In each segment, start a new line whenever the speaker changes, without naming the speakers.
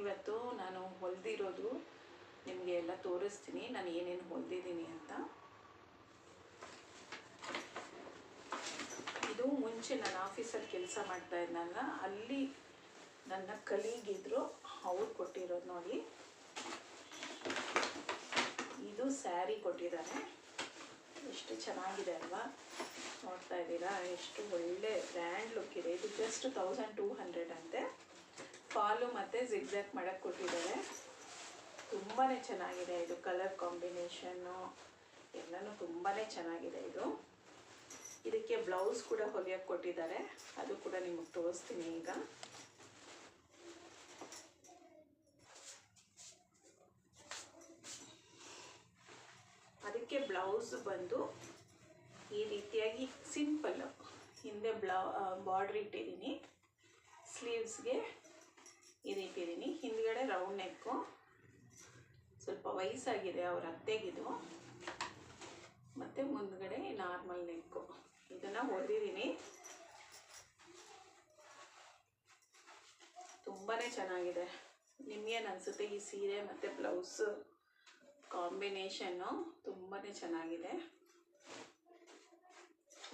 ಇವತ್ತು ನಾನು ಹೊಲ್ದಿರೋದು ನಿಮಗೆ ಎಲ್ಲ ತೋರಿಸ್ತೀನಿ. ನಾನು ಏನೇನು ಹೊಲ್ದಿದ್ದೀನಿ ಅಂತ. ಇದು ಮುಂಚೆ ನಾನು ಆಫೀಸಲ್ಲಿ ಕೆಲಸ ಮಾಡ್ತಾ ಇದ್ನಲ್ಲ, ಅಲ್ಲಿ ನನ್ನ ಕಲೀಗಿದ್ರು ಅವ್ರು ಕೊಟ್ಟಿರೋದು ನೋಡಿ. ಇದು ಸ್ಯಾರಿ ಕೊಟ್ಟಿದ್ದಾರೆ. ಎಷ್ಟು ಚೆನ್ನಾಗಿದೆ ಅಲ್ವಾ? ನೋಡ್ತಾ ಇದ್ದೀರಾ? ಎಷ್ಟು ಒಳ್ಳೆ ಬ್ರ್ಯಾಂಡ್ ಲುಕ್ ಇದೆ. ಇದು ಜಸ್ಟ್ ತೌಸಂಡ್ ಟೂ ಹಂಡ್ರೆಡ್ ಅಂತೆ. ಫಾಲು ಮತ್ತು ಜಿಗ್ಜಾಕ್ ಮಾಡೋಕ್ಕೆ ಕೊಟ್ಟಿದ್ದಾರೆ. ತುಂಬಾ ಚೆನ್ನಾಗಿದೆ ಇದು ಕಲರ್ ಕಾಂಬಿನೇಷನ್ನು. ಎಲ್ಲನೂ ತುಂಬಾ ಚೆನ್ನಾಗಿದೆ ಇದು. ಇದಕ್ಕೆ ಬ್ಲೌಸ್ ಕೂಡ ಹೊಲಿಯೋಕ್ಕೆ ಕೊಟ್ಟಿದ್ದಾರೆ. ಅದು ಕೂಡ ನಿಮಗೆ ತೋರಿಸ್ತೀನಿ ಈಗ. ಅದಕ್ಕೆ ಬ್ಲೌಸ್ ಬಂದು ಈ ರೀತಿಯಾಗಿ ಸಿಂಪಲ್ಲು ಹಿಂದೆ ಬ್ಲೌ ಬಾರ್ಡ್ರ್ ಇಟ್ಟಿದ್ದೀನಿ. ಸ್ಲೀವ್ಸ್ಗೆ ಈ ಇಟ್ಟಿದ್ದೀನಿ. ಹಿಂದ್ಗಡೆ ರೌಂಡ್ ನೆಕ್ಕು ಸ್ವಲ್ಪ ವಯಸ್ಸಾಗಿದೆ, ಅವ್ರ ಅತ್ತೆಗಿದು. ಮತ್ತು ಮುಂದ್ಗಡೆ ನಾರ್ಮಲ್ ನೆಕ್ಕು ಇದನ್ನು ಹೊಲಿದೀನಿ ತುಂಬಾ ಚೆನ್ನಾಗಿದೆ. ನಿಮ್ಗೇನು ಅನಿಸುತ್ತೆ ಈ ಸೀರೆ ಮತ್ತು ಬ್ಲೌಸು ಕಾಂಬಿನೇಷನ್ನು ತುಂಬಾ ಚೆನ್ನಾಗಿದೆ.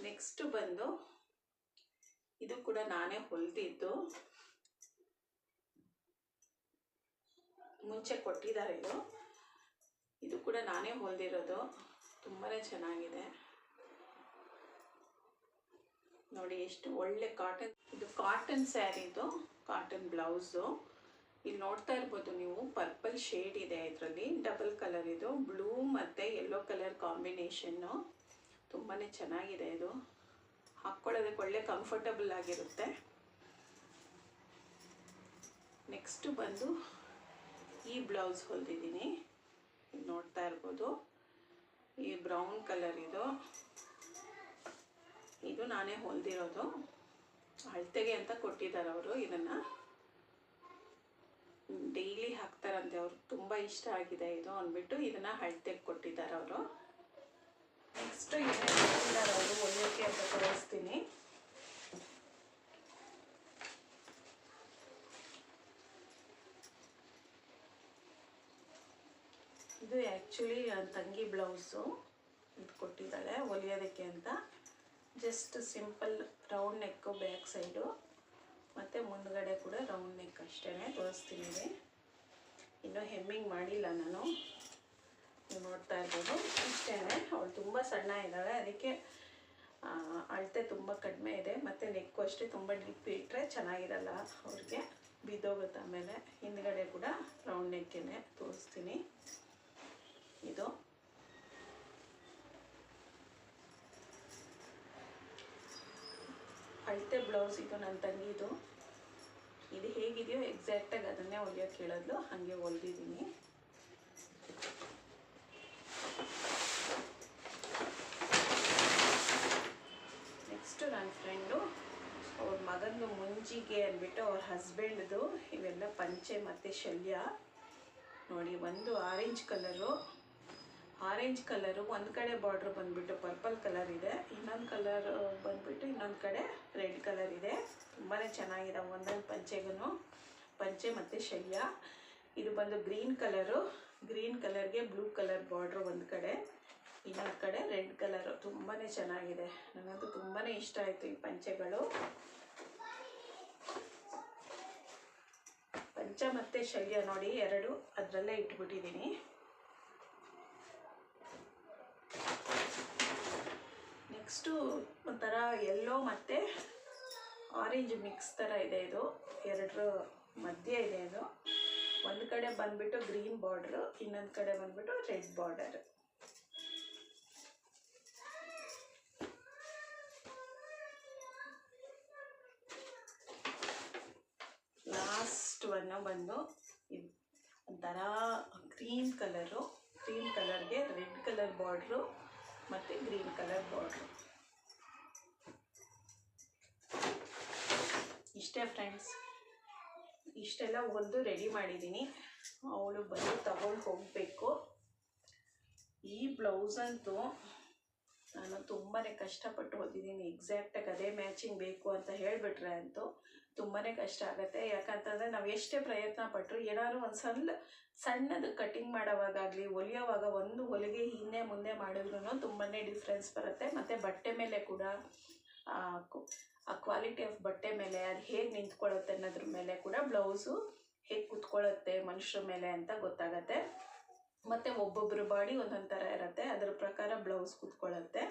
ನೆಕ್ಸ್ಟ್ ಬಂದು, ಇದು ಕೂಡ ನಾನೇ ಹೊಲಿದಿದ್ದು. ಮುಂಚೆ ಕೊಟ್ಟಿದ್ದಾರೆ ಇದು. ಇದು ಕೂಡ ನಾನೇ ಹೊಲಿದಿರೋದು. ತುಂಬಾ ಚೆನ್ನಾಗಿದೆ. ನೋಡಿ ಎಷ್ಟು ಒಳ್ಳೆ ಕಾಟನ್ ಇದು ಕಾಟನ್ ಸ್ಯಾರಿದು ಕಾಟನ್ ಬ್ಲೌಸು ಇಲ್ಲಿ ನೋಡ್ತಾ ಇರ್ಬೋದು ನೀವು ಪರ್ಪಲ್ ಶೇಡ್ ಇದೆ ಇದರಲ್ಲಿ. ಡಬಲ್ ಕಲರ್ ಇದು. ಬ್ಲೂ ಮತ್ತು ಯೆಲ್ಲೋ ಕಲರ್ ಕಾಂಬಿನೇಷನ್ನು ತುಂಬಾ ಚೆನ್ನಾಗಿದೆ ಇದು. ಹಾಕ್ಕೊಳ್ಳೋದಕ್ಕೆ ಒಳ್ಳೆ ಕಂಫರ್ಟಬಲ್ ಆಗಿರುತ್ತೆ. ನೆಕ್ಸ್ಟು ಬಂದು ಈ ಬ್ಲೌಸ್ ಹೊಲಿದಿದ್ದೀನಿ. ನೋಡ್ತಾ ಇರ್ಬೋದು. ಈ ಬ್ರೌನ್ ಕಲರ್ ಇದು. ಇದು ನಾನೇ ಹೊಲಿದಿರೋದು. ಅಳತೆಗೆ ಅಂತ ಕೊಟ್ಟಿದ್ದಾರೆ ಅವರು ಇದನ್ನು. ಡೈಲಿ ಹಾಕ್ತಾರಂತೆ ಅವರು. ತುಂಬ ಇಷ್ಟ ಆಗಿದೆ ಇದು ಅಂದ್ಬಿಟ್ಟು ಇದನ್ನು ಅಳತೆಗೆ ಕೊಟ್ಟಿದ್ದಾರೆ ಅವರು. ನೆಕ್ಸ್ಟ್ ಇದನ್ನು ಅವರು ಹೊಲಿಯೋಕ್ಕೆ ಅಂತ ತೋರಿಸ್ತೀನಿ. ಇದು ಆ್ಯಕ್ಚುಲಿ ತಂಗಿ ಬ್ಲೌಸು ಇದು ಕೊಟ್ಟಿದ್ದಾಳೆ ಹೊಲಿಯೋದಕ್ಕೆ ಅಂತ. Just simple round neck back side ಮತ್ತು ಮುಂದ್ಗಡೆ ಕೂಡ ರೌಂಡ್ ನೆಕ್ ಅಷ್ಟೇ ತೋರಿಸ್ತೀನಿ. ಇನ್ನೂ ಹೆಮ್ಮಿಂಗ್ ಮಾಡಿಲ್ಲ ನಾನು. ನೋಡ್ತಾ ಇರ್ಬೋದು. ಇಷ್ಟೇ ಅವಳು ತುಂಬ ಸಣ್ಣ ಇದ್ದಾಳೆ. ಅದಕ್ಕೆ ಅಳತೆ ತುಂಬ ಕಡಿಮೆ ಇದೆ. ಮತ್ತು ನೆಕ್ಕು ಅಷ್ಟೇ ತುಂಬ ಡಿಪ್ ಇಟ್ಟರೆ ಚೆನ್ನಾಗಿರಲ್ಲ ಅವ್ರಿಗೆ. ಬಿದ್ದೋಗುತ್ತೆ ಆಮೇಲೆ. ಹಿಂದ್ಗಡೆ ಕೂಡ ರೌಂಡ್ ನೆಕ್ಕೇ ತೋರಿಸ್ತೀನಿ. ಇದು. ಅಳತೆ ಬ್ಲೌಸ್ ಇದು ನನ್ನ ತಂಗಿದು. ಇದು ಹೇಗಿದೆಯೋ ಎಕ್ಸಾಕ್ಟಾಗಿ ಅದನ್ನೇ ಹೊಲಿಯೋಕೆ ಕೇಳೋದು ಹಾಗೆ ಹೊಲ್ದಿದ್ದೀನಿ. ನೆಕ್ಸ್ಟು ನನ್ನ ಫ್ರೆಂಡು ಅವ್ರ ಮಗಂದು ಮುಂಜಿಗೆ ಅಂದ್ಬಿಟ್ಟು ಅವ್ರ ಹಸ್ಬೆಂಡ್ದು ಇವೆಲ್ಲ ಪಂಚೆ ಮತ್ತು ಶಲ್ಯ. ನೋಡಿ, ಒಂದು ಆರೆಂಜ್ ಕಲರು ಆರೆಂಜ್ ಕಲರು, ಒಂದು ಕಡೆ ಬಾರ್ಡ್ರ್ ಬಂದ್ಬಿಟ್ಟು ಪರ್ಪಲ್ ಕಲರ್ ಇದೆ, ಇನ್ನೊಂದು ಕಲರ್ ಬಂದ್ಬಿಟ್ಟು ಇನ್ನೊಂದು ಕಡೆ ರೆಡ್ ಕಲರ್ ಇದೆ. ತುಂಬಾ ಚೆನ್ನಾಗಿದೆ ಒಂದೊಂದು ಪಂಚೆಗೂ ಪಂಚೆ ಮತ್ತು ಶಲ್ಯ ಇದು ಬಂದು ಗ್ರೀನ್ ಕಲರು ಗ್ರೀನ್ ಕಲರ್ಗೆ ಬ್ಲೂ ಕಲರ್ ಬಾರ್ಡ್ರ್ ಒಂದು ಕಡೆ, ಇನ್ನೊಂದು ಕಡೆ ರೆಡ್ ಕಲರು ತುಂಬಾ ಚೆನ್ನಾಗಿದೆ. ನನಗಂತೂ ತುಂಬಾ ಇಷ್ಟ ಆಯಿತು ಈ ಪಂಚೆಗಳು. ಪಂಚ ಮತ್ತು ಶಲ್ಯ ನೋಡಿ, ಎರಡು ಅದರಲ್ಲೇ ಇಟ್ಬಿಟ್ಟಿದ್ದೀನಿ. ನೆಕ್ಸ್ಟು ಒಂಥರ ಎಲ್ಲೋ ಮತ್ತು ಆರೆಂಜ್ ಮಿಕ್ಸ್ ಥರ ಇದೆ ಇದು. ಎರಡರ ಮಧ್ಯೆ ಇದೆ ಇದು. ಒಂದು ಕಡೆ ಬಂದುಬಿಟ್ಟು ಗ್ರೀನ್ ಬಾರ್ಡ್ರು ಇನ್ನೊಂದು ಕಡೆ ಬಂದುಬಿಟ್ಟು ರೆಡ್ ಬಾರ್ಡರ್ ಲಾಸ್ಟ್ ಒನ್ನು ಬಂದು ಇದು ಒಂಥರ ಗ್ರೀನ್ ಕಲರು ಗ್ರೀನ್ ಕಲರ್ಗೆ ರೆಡ್ ಕಲರ್ ಬಾರ್ಡ್ರು ಮತ್ತು ಗ್ರೀನ್ ಕಲರ್ ಬಾರ್ಡ್ರು ಇಷ್ಟೇ ಫ್ರೆಂಡ್ಸ್ ಇಷ್ಟೆಲ್ಲ ಹೊಲಿದು ರೆಡಿ ಮಾಡಿದ್ದೀನಿ. ಅವಳು ಬಂದು ತಗೊಂಡು ಹೋಗಬೇಕು. ಈ ಬ್ಲೌಸ್ ಅಂತೂ ನಾನು ತುಂಬಾ ಕಷ್ಟಪಟ್ಟು ಓದಿದ್ದೀನಿ. ಎಕ್ಸಾಕ್ಟಾಗಿ ಅದೇ ಮ್ಯಾಚಿಂಗ್ ಬೇಕು ಅಂತ ಹೇಳಿಬಿಟ್ರೆ ಅಂತೂ ತುಂಬಾ ಕಷ್ಟ ಆಗುತ್ತೆ. ಯಾಕಂತಂದರೆ ನಾವು ಎಷ್ಟೇ ಪ್ರಯತ್ನ ಪಟ್ಟರು ಏನಾದ್ರು ಒಂದು ಸಣ್ಣ ಸಣ್ಣದು ಕಟಿಂಗ್ ಮಾಡೋವಾಗಲಿ ಹೊಲಿಯೋವಾಗ ಒಂದು ಹೊಲಿಗೆ ಹಿಂದೆ ಮುಂದೆ ಮಾಡಿದ್ರು ತುಂಬಾ ಡಿಫ್ರೆನ್ಸ್ ಬರುತ್ತೆ. ಮತ್ತು ಬಟ್ಟೆ ಮೇಲೆ ಕೂಡ ಆ, ಕ್ವಾಲಿಟಿ ಆಫ್ ಬಟ್ಟೆ ಮೇಲೆ ಅದು ಹೇಗೆ ನಿಂತ್ಕೊಳ್ಳುತ್ತೆ ಅನ್ನೋದ್ರ ಮೇಲೆ ಕೂಡ ಬ್ಲೌಸು ಹೇಗೆ ಕುತ್ಕೊಳ್ಳುತ್ತೆ ಮನುಷ್ಯರ ಮೇಲೆ ಅಂತ ಗೊತ್ತಾಗತ್ತೆ. ಮತ್ತು ಒಬ್ಬೊಬ್ಬರ ಬಾಡಿ ಒಂದೊಂದು ಥರ ಇರುತ್ತೆ. ಅದರ ಪ್ರಕಾರ ಬ್ಲೌಸ್ ಕುತ್ಕೊಳ್ಳುತ್ತೆ.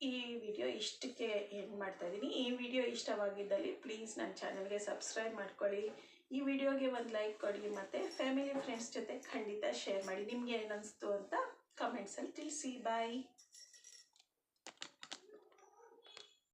ಈ ವಿಡಿಯೋ ಇಷ್ಟಕ್ಕೆ ಎಂಡ್ ಮಾಡ್ತಾ ಇದ್ದೀನಿ ಈ ವಿಡಿಯೋ ಇಷ್ಟವಾಗಿದ್ದಲ್ಲಿ ಪ್ಲೀಸ್ ನನ್ನ ಚಾನಲ್ಗೆ ಸಬ್ಸ್ಕ್ರೈಬ್ ಮಾಡ್ಕೊಳ್ಳಿ. ಈ ವಿಡಿಯೋಗೆ ಒಂದು ಲೈಕ್ ಕೊಡಿ ಮತ್ತು ಫ್ಯಾಮಿಲಿ ಫ್ರೆಂಡ್ಸ್ ಜೊತೆ ಖಂಡಿತ ಶೇರ್ ಮಾಡಿ. ನಿಮ್ಗೆ ಏನು ಅನಿಸ್ತು ಅಂತ ಕಮೆಂಟ್ಸಲ್ಲಿ ತಿಳಿಸಿ. ಬಾಯ್